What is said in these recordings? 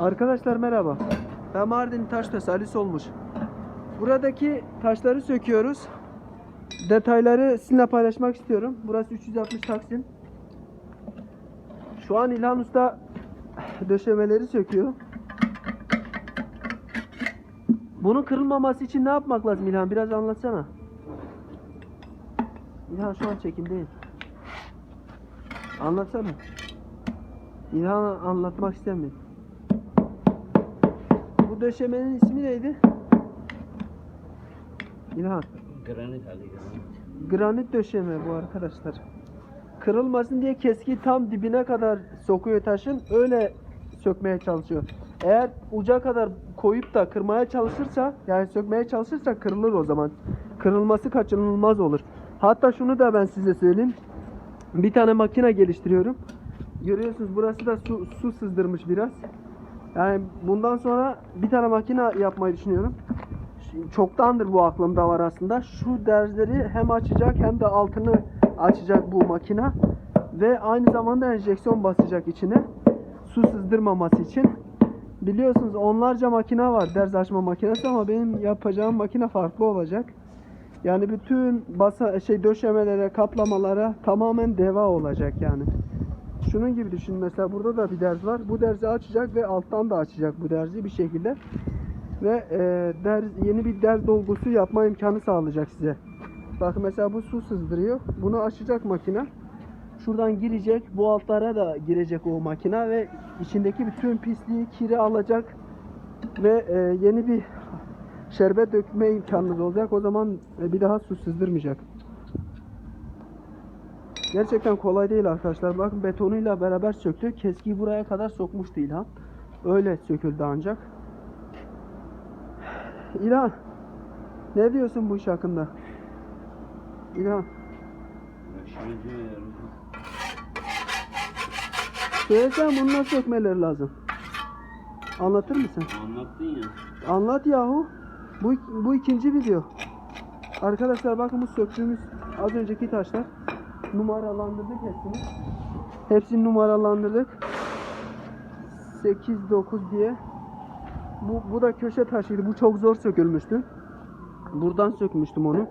Arkadaşlar merhaba. Ben Mardin Taştaş Ali olmuş. Buradaki taşları söküyoruz. Detayları sizinle paylaşmak istiyorum. Burası 360 Taksim. Şu an İlhan Usta döşemeleri söküyor. Bunun kırılmaması için ne yapmak lazım İlhan? Biraz anlatsana. İlhan şu an çekimdeyim. Anlatsana. İlhan anlatmak istemiyor. Döşemenin ismi neydi? İlhan. Granit Ali granit. Granit döşeme bu arkadaşlar. Kırılmasın diye keski tam dibine kadar sokuyor taşın. Öyle sökmeye çalışıyor. Eğer uca kadar koyup da kırmaya çalışırsa yani sökmeye çalışırsa kırılır o zaman. Kırılması kaçınılmaz olur. Hatta şunu da ben size söyleyeyim. Bir tane makine geliştiriyorum. Görüyorsunuz burası da su, su sızdırmış biraz. Yani bundan sonra bir tane makine yapmayı düşünüyorum. Çoktandır bu aklımda var aslında. Şu derzleri hem açacak hem de altını açacak bu makine. Ve aynı zamanda enjeksiyon basacak içine. Su sızdırmaması için. Biliyorsunuz onlarca makine var derz açma makinesi ama benim yapacağım makine farklı olacak. Yani bütün basa şey döşemelere, kaplamalara tamamen deva olacak yani. Şunun gibi düşün mesela burada da bir derz var. Bu derzi açacak ve alttan da açacak bu derzi bir şekilde. Ve e, derz, yeni bir derz dolgusu yapma imkanı sağlayacak size. Bakın mesela bu su sızdırıyor. Bunu açacak makine. Şuradan girecek. Bu altlara da girecek o makine ve içindeki bütün pisliği, kiri alacak. Ve e, yeni bir şerbet dökme imkanınız olacak. O zaman e, bir daha su sızdırmayacak. Gerçekten kolay değil arkadaşlar. Bakın betonuyla beraber söktü. Keskiyi buraya kadar sokmuştu İlhan. Öyle söküldü ancak. İlhan. Ne diyorsun bu iş hakkında? İlhan. Söylesen bunu nasıl sökmeleri lazım? Anlatır mısın? Anlattın ya. Anlat yahu. Bu, bu ikinci video. Arkadaşlar bakın bu söktüğümüz az önceki taşlar. Numaralandırdık hepsini. Hepsini numaralandırdık. 8 9 diye. Bu, bu da köşe taşıydı. Bu çok zor sökülmüştü. Buradan sökmüştüm onu.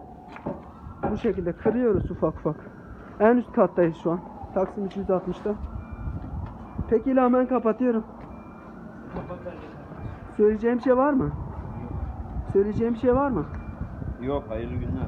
Bu şekilde kırıyoruz ufak ufak. En üst kattayız şu an. Taksim 360'ta. Peki İlhan ben kapatıyorum. Söyleyeceğim şey var mı? Söyleyeceğim şey var mı? Yok hayırlı günler.